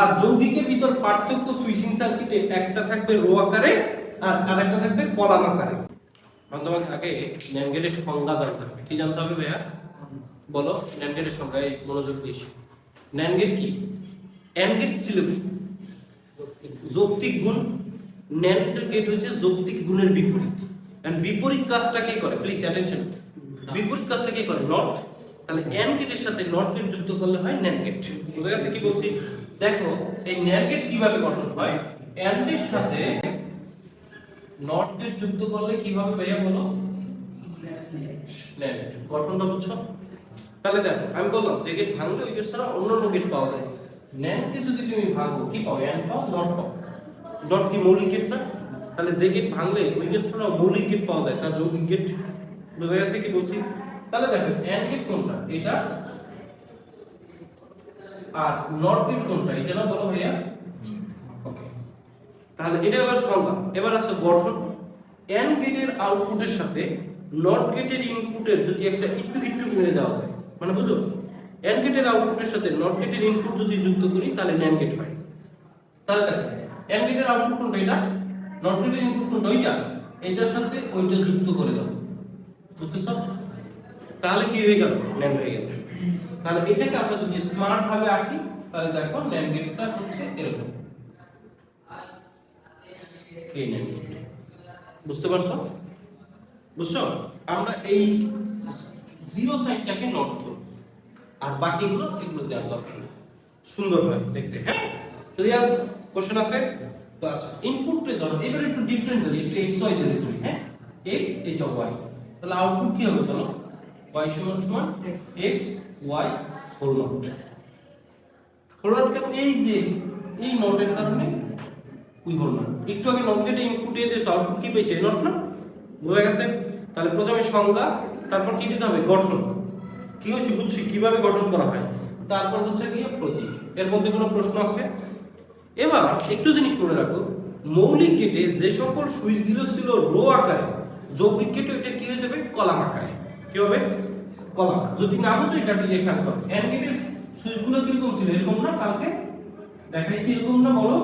আর যৌগিকের ভিতর পার্থক্য সুইচিং সার্কিটে একটা থাকবে রো আকারে আর আরেকটা থাকবে কলাম আকারে। তোমাকে আগে ন্যান্ড গেটের সংজ্ঞা জানতে হবে। কি জানতে হবে ভাইয়া? বলো ন্যান্ড গেটের সংজ্ঞা এই মনোযোগ দিস ন্যান্ড গেট কি? অ্যান্ড গেট ছিল কি? যৌক্তিক গুণ। ন্যান্ড গেট হচ্ছে যৌক্তিক গুণের বিপরীত। এন্ড বিপরীত কাজটা কে করে? প্লিজ অ্যাটেনশন বিপরীত কাজটা কে করে? নট তাহলে অ্যান্ড গেটের সাথে নট গেট যুক্ত করলে হয় ন্যান্ড গেট বুঝা গেছে কি বলছি? দেখো, এই ন্যান্ড গেট কীভাবে গঠন হয়? অ্যান্ড এর সাথে নট গেট যুক্ত করলে কীভাবে ভাইয়া বলো ন্যান্ড গঠনটা বুঝছ? তাহলে দেখো, আমি বললাম যে গেট ভাঙলে ওই গেট ছাড়া অন্য গেট পাওয়া যায়। ন্যান্ডকে যদি তুমি ভাঙো, কি পাও? অ্যান্ড পাও নট পাও? নট কি মৌলিক গেট না? তাহলে যে গেট ভাঙলে ওই গেট ছাড়া মৌলিক গেট পাওয়া যায়, তার যৌগিক গেট বুঝা গেছে কি বলছি? তাহলে দেখো অ্যান্ড গেট কোনটা? এটা আর নট গেট কোনটা? এটা না বলো ভাইয়া? ওকে তাহলে এটা হলো সংজ্ঞা এবার আছে গঠন। এন্ড গেটের আউটপুটের সাথে নট গেটের ইনপুটের যদি একটা একটু একটু মেরে দেওয়া যায় মানে বুঝো এন্ড গেটের আউটপুটের সাথে নট গেটের ইনপুট যদি যুক্ত করি তাহলে ন্যান্ড গেট হয়। তাহলে দেখো এন্ড গেটের আউটপুট কোনটা এটা? নট গেটের ইনপুট কোনটা ওইটা? এটার সাথে ওইটা যুক্ত করে দাও। বুঝতেছো? তাহলে কি হয়ে গেল? ন্যান্ড হয়ে গেল। তাহলে এটাকে আমরা যদি স্মার্ট ভাবে আঁকি, তাহলে দেখো ন্যান্ড গেটটা হচ্ছে এরকম। এই বুঝতে পারছ? বুঝছ? আমরা এই জিরো সাইডটাকে নট ধরব আর বাকিগুলো এগুলো দেওয়ার দরকার নেই। সুন্দর হয় দেখতে হ্যাঁ? ক্লিয়ার কোশ্চেন আছে? তো আচ্ছা ইনপুটে ধরো, এবার একটু ডিফারেন্ট ধরি এক্স ওয়াই ধরি হ্যাঁ? এক্স এটা ওয়াই তাহলে আউটপুট কি হবে বলো? ওয়াই সমান সমান X Y whole not whole not কেন এই যে এই নটের কারণে উই হোল নট একটু আগে নট ইনপুট দিয়ে দিয়েছ আউটপুট কি পেয়েছে? নট না? বোঝা গেছে? তাহলে প্রথমে সংজ্ঞা তারপর কি দিতে হবে? গঠন। কি হচ্ছে বুঝছি কীভাবে গঠন করা হয়? তারপর হচ্ছে কি প্রতীক। এর মধ্যে কোনো প্রশ্ন আছে? এবার একটু জিনিস মনে রাখো মৌলিক গেটে যে সকল সুইচগুলো ছিল রো আকারে যৌগিক গেটে এটা কি হয়ে যাবে? কলাম আকারে। কি হবে? কলাম যদি না বুঝো এটা দিয়ে লেখা হবে এন্ড গেটের সুইচগুলো কীরকম ছিল? এরকম না? কালকে দেখাইছি এরকম না? বলো।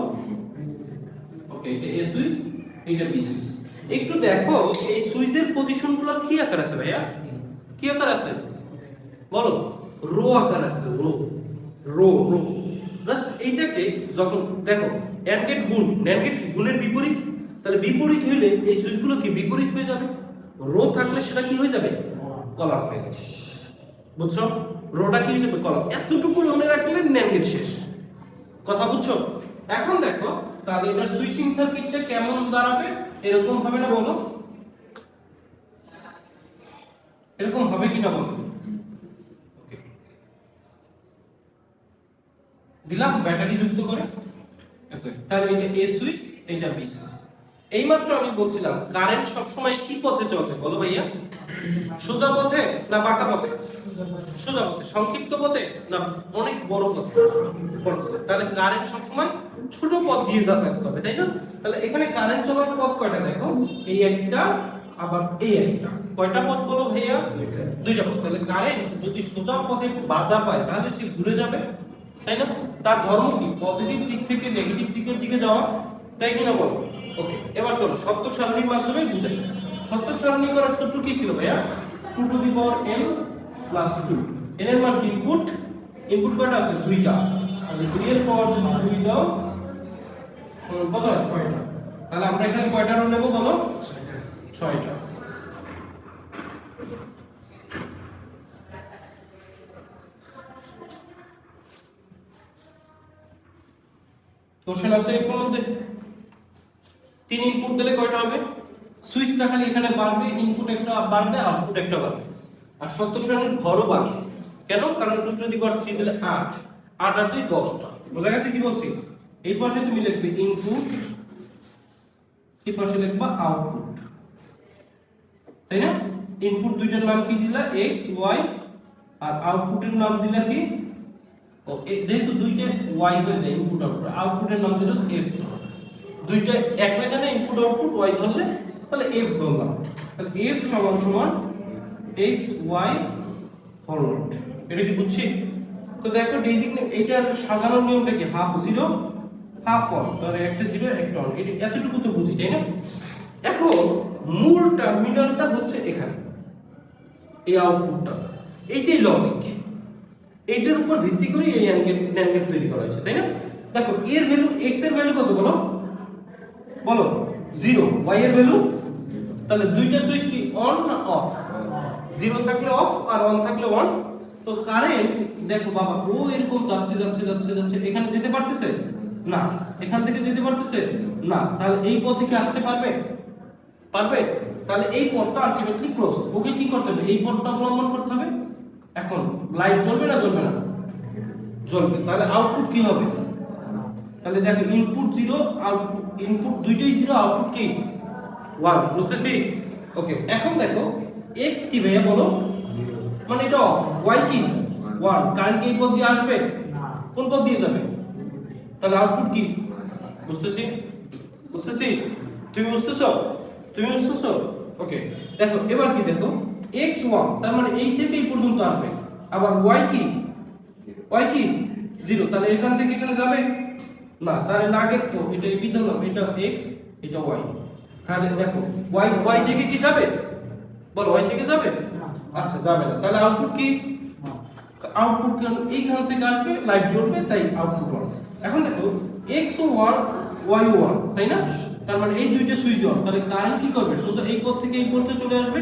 ওকে এটা এ সুইচ এটা বি সুইচ। একটু দেখো এই সুইচের পজিশনগুলো কি আকার আছে ভাইয়া? কি আকার আছে? বলো। রো আকার আছে রো। Rho rho. জাস্ট এইটাকে যখন দেখো অ্যান্ড গেট গুণ NAND গেট কি? গুণের বিপরীত? তাহলে বিপরীত হইলে এই সুইচগুলো কি বিপরীত হয়ে যাবে? রো থাকলে সেটা কি হয়ে যাবে? কলাম হয়ে যাবে। বুঝছ? রোটা কি হয়ে যাবে? কলাম এতটুকু মনে রাখলে NAND শেষ। কথা বুঝছ? এখন দেখো, তাহলে এটার সুইচিং সার্কিটটা কেমন দাঁড়াবে? এরকম হবে না বলো? এরকম হবে কিনা বলো? দিলাম, ব্যাটারি যুক্ত করে। তাহলে এটা এ সুইচ এটা বি সুইচ এইমাত্র আমি বলছিলাম কারেন্ট সবসময় কি পথে চলে বলো ভাইয়া। সোজা পথে না বাঁকা পথে? সোজা পথে। সংক্ষিপ্ত পথে না অনেক বড় পথে? বড় পথে। তাহলে কারেন্ট সবসময় ছোট পথ দিয়ে যাতায়াত করবে তাই না? তাহলে এখানে কারেন্ট চলার পথ কয়টা? দেখো এই একটা আবার এই একটা। কয়টা পথ বলো ভাইয়া? দুইটা। পথ। তাহলে কারেন্ট যদি সোজা পথে বাধা পায় তাহলে সে ঘুরে যাবে তাই না? তার ধর্ম কি? পজিটিভ দিক থেকে নেগেটিভ দিকের দিকে যাওয়া তাই কিনা বলো? ওকে এবার চলো সত্য সারণীর মাধ্যমে বুঝাই। সত্য সারণী করার সূত্র কি ছিল ভাইয়া? Two to the power N plus two N এর মান কি? ইনপুট ইনপুট কয়টা আছে? দুইটা। আর এর পাওয়ার যদি দুই দাও। কত? ছয়টা। তাহলে আমরা এখানে কয়টা রো নেব বলো? ছয়টা। কোশ্চেন আছে এর মধ্যে তিন ইনপুট দিলে কয়টা হবে? সুইচটা খালি এখানে বাড়বে ইনপুট একটা বাড়বে আউটপুট একটা বাড়বে। আর সত্তর সালের ঘরও বাড়বে। কেন? কারণ টু যদি পাওয়ার থ্রি দিলে আট। আট আর দুই দশটা। বোঝা গেছে কি বলছি? এই পাশে তুমি লিখবে ইনপুট এই পাশে লিখবা আউটপুট তাই না? ইনপুট দুইটার নাম কি দিলা? এক্স ওয়াই আর আউটপুটের নাম দিলা কি? যেহেতু দুইটা ওয়াই হয়ে যায় ইনপুট আউটপুট আউটপুটের নাম দিল এফ দুইটা এক হয়ে যায় ইনপুট আউটপুট ওয়াই ধরলে তাহলে এফ ধরলাম। তাহলে এফ সমান সমান এক্স ওয়াই ফরওয়ার্ড এটা কি বুঝছি? তো দেখো ডিজিগনেট এইটার সাধারণ নিয়মটা কি? হাফ জিরো হাফ ওয়ান তাহলে একটা জিরো একটা ওয়ান এটা এতটুকু তো বুঝি, তাই না? এখন মূল টার্মিনালটা হচ্ছে এখানে। এই আউটপুটটা এইটাই লজিক এইটার উপর ভিত্তি করে এই অ্যাঙ্গেল তৈরি করা হয়েছে, তাই না? দেখো, এর ভ্যালু এক্সের ভ্যালু কত বলো? বলো জিরো ওয়াই এর ভ্যালু তাহলে দুইটা সুইচ কি অন না অফ জিরো থাকলে অফ আর অন থাকলে অন তো কারেন্ট দেখো বাবা, ও এরকম যাচ্ছে যাচ্ছে যাচ্ছে যাচ্ছে, এখানে যেতে পারতেছে? না। এখান থেকে যেতে পারতেছে? না। তাহলে এই পথে কি আসতে পারবে? পারবে? তাহলে এই পথটা আলটিমেটলি ক্লোজ ওকে কি করতে হবে? এই পথটা অবলম্বন করতে হবে? এখন লাইট জ্বলবে না জ্বলবে না? জ্বলবে। তাহলে আউটপুট কি হবে? তাহলে দেখো ইনপুট জিরো আউটপুট ইনপুট দুইটাই জিরো আউটপুট কি? ওয়ান বুঝতেছি? ওকে এখন দেখো এক্স কি ভাইয়া বলো? মানে এটা অফ ওয়াই কি? ওয়ান কারেন্ট কি পথ দিয়ে আসবে? কোন পথ দিয়ে যাবে? তাহলে আউটপুট কি? বুঝতেছি? বুঝতেছি? তুমি বুঝতেছো? তুমি বুঝতেছো? ওকে দেখো এবার কি দেখো? এক্স ওয়ান তার মানে এই থেকে এই পর্যন্ত আসবে। আবার ওয়াই কি? ওয়াই কি? জিরো তাহলে এখান থেকে এখানে যাবে? না তাহলে না তো এটা এই বিধান এটা এক্স এটা ওয়াই তাহলে দেখো ওয়াই ওয়াই থেকে কি যাবে? বলো ওয়াই থেকে যাবে? আচ্ছা যাবে না। তাহলে আউটপুট কি? আউটপুট এইখান থেকে আসবে লাইট জ্বলবে তাই আউটপুট ওয়ান এখন দেখো এক্স ও ওয়ান ওয়াই ওয়ান তাই না? তার মানে এই দুইটা সুইচ অন তাহলে কারেন্ট কি করবে? শুধু এই পথ থেকে এই পথে চলে আসবে।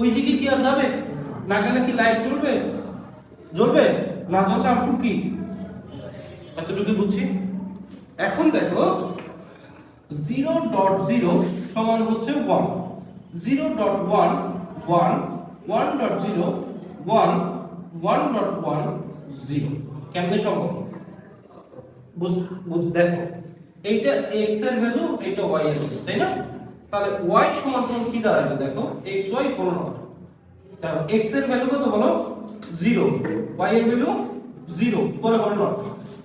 ওই দিকে কি আর যাবে? না। গেলে কি লাইট জ্বলবে? জ্বলবে? না জ্বললে আউটপুট কি? এতটুকু বুঝছি? এখন দেখো জিরো ডট জিরো সমান হচ্ছে one zero dot one one one dot zero one one dot one zero কেমনে সম্ভব? দেখো, এইটা এক্সের ভ্যালু এটা ওয়াই এর ভ্যালু তাই না? তাহলে ওয়াই সমান সমান কি দাঁড়াবে দেখো? এক্স ওয়াই হল না দেখো এক্সের ভ্যালু কত বলো? জিরো ওয়াই এর ভ্যালু জিরো পরে হল নট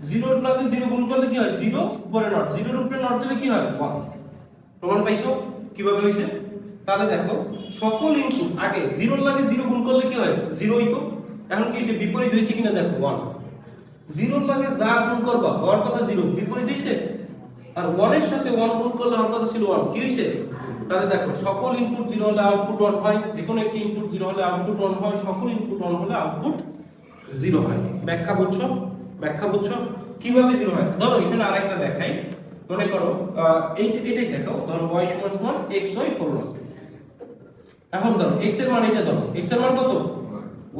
জিরোর সাথে জিরো গুণ করলে কি হয়? জিরো পরে নট জিরোর উপরে নট দিলে কি হয়? ওয়ান প্রমাণ পাইছো? কীভাবে হয়েছে? তাহলে দেখো, সকল ইনপুট আগে জিরোর লাগে জিরো গুণ করলে কি হয়? জিরোই তো এখন কি হয়েছে? বিপরীত হয়েছে কিনা দেখো ওয়ান জিরোর লাগে যা গুণ করবা, হওয়ার কথা জিরো বিপরীত হয়েছে? আর ওয়ানের সাথে ওয়ান গুণ করলে হওয়ার কথা ছিল ওয়ান কি হয়েছে? তাহলে দেখো, সকল ইনপুট জিরো হলে আউটপুট ওয়ান হয়। যে কোনো একটি ইনপুট জিরো হলে আউটপুট ওয়ান হয়। সকল ইনপুট ওয়ান হলে আউটপুট জিরো হয়। ব্যাখ্যা বুঝছ? ব্যাখ্যা বুঝছ? কীভাবে জিরো হয়? ধরো, এখানে আরেকটা দেখাই। মনে করো এই এটাই দেখাও। ধরো, y সমান সমান x y করলাম এখন ধরো, x এর মান এটা ধরো। x এর মান কত?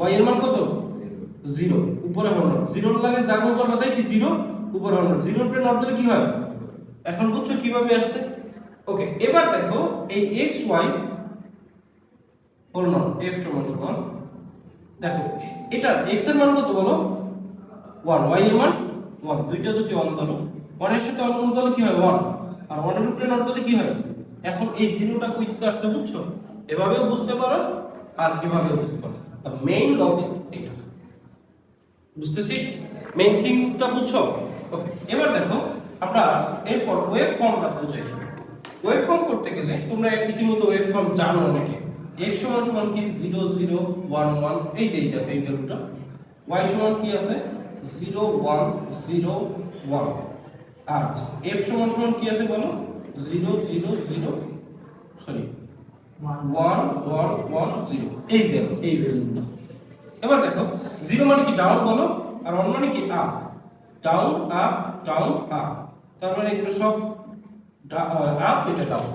y এর মান কত? জিরো। উপরে হলো জিরোর লাগে যা গুণ করবে, তাই কি জিরো? উপরে হলো জিরোর উপরে নট দিলে কি হয়? এখন বুঝছ কীভাবে আসছে? ওকে এবার দেখো, এই x, y হলো না, f সমান সমান। দেখো এটা x এর মান কত বলো? 1 y এর মান 1 দুইটা যদি 1 ধরো 1 এর সাথে 1 গুণ করলে কি হয়? 1 আর 1 এর উপরে নট কি হয়? এখন এই জিরোটা কই থেকে আসছে বুঝছ? এভাবেও বুঝতে পারো আর এভাবেও বুঝতে পারো। দ্য মেইন লজিক এটা বুঝতেছি? মেইন থিংসটা বুঝছ? ওকে এবার দেখো, আমরা এরপর ওয়েভ ফর্মটা বুঝাই। ওয়েভ ফর্ম করতে গেলে তোমরা ইতিমধ্যে ওয়েভ ফর্ম জানো অনেকে। X সমান সমান কি? 0 0 1 1 এই যে এইটা, এই ভ্যালুটা। Y সমান কি আছে? 0 1 0 1 আচ্ছা f সমান সমান কি আছে বলো? 0 0 0 সরি 1 1 1 0 এই দেখো এই ভ্যালুটা। এবার দেখো 0 মানে কি ডাউন বলো? আর 1 মানে কি up down up down up তার মানে এগুলো সব আপ এটা ডাউন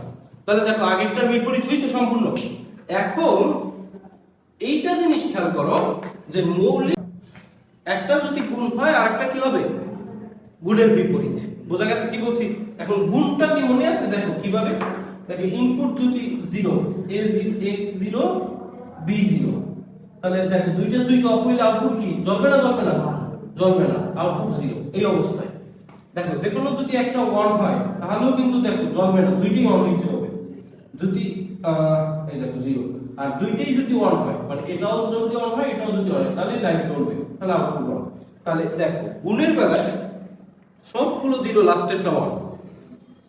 তাহলে দেখো আগেরটার বিপরীত হয়েছে সম্পূর্ণ। এখন এইটা জিনিস খেয়াল করো যে মৌলিক একটা যদি গুণ হয় আর একটা কি হবে? গুণের বিপরীত। বোঝা গেছে কি বলছি? এখন গুণটা কি মনে আছে? দেখো কীভাবে? দেখো ইনপুট যদি zero A zero B zero তাহলে দেখো দুইটা সুইচ অফ হইলে আউটপুট কি? জ্বলবে না জ্বলবে না? জ্বলবে না। আউটপুট জিরো এই অবস্থায়। দেখো যে কোনো যদি একটা ওয়ান হয়, তাহলেও কিন্তু দেখো জ্বলবে না। দুইটি অন হইতে হবে। যদি এই দেখো জিরো আর দুইটাই যদি ওয়ান হয় মানে এটাও যদি অন হয়, এটাও যদি অন হয়, তাহলে লাইট জ্বলবে তাহলে আউটপুট ওয়ান তাহলে দেখো, গুণের বেলায় সবগুলো জিরো লাস্টেরটা ওয়ান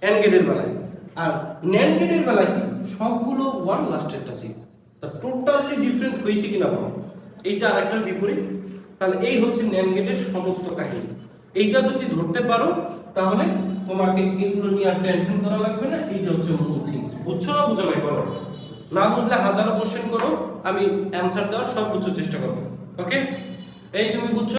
এন্ড গেটের বেলায়। আর ন্যান্ড গেটের বেলায় কি? সবগুলো ওয়ান লাস্টেরটা জিরো তা টোটালি ডিফারেন্ট হয়েছে কিনা বলো? এইটা আর আরেকটার বিপরীত। তাহলে এই হচ্ছে ন্যান গেটের সমস্ত কাহিনী। এইটা যদি ধরতে পারো, তাহলে তোমাকে এগুলো নিয়ে আর টেনশন করা লাগবে না, এইটা হচ্ছে মূল থিংস বুঝছ না বুঝো নাই বলো? না বুঝলে হাজারো কোশ্চেন করো, আমি অ্যান্সার দেওয়ার সব সর্বোচ্চ চেষ্টা করব। ওকে এই তুমি বুঝছ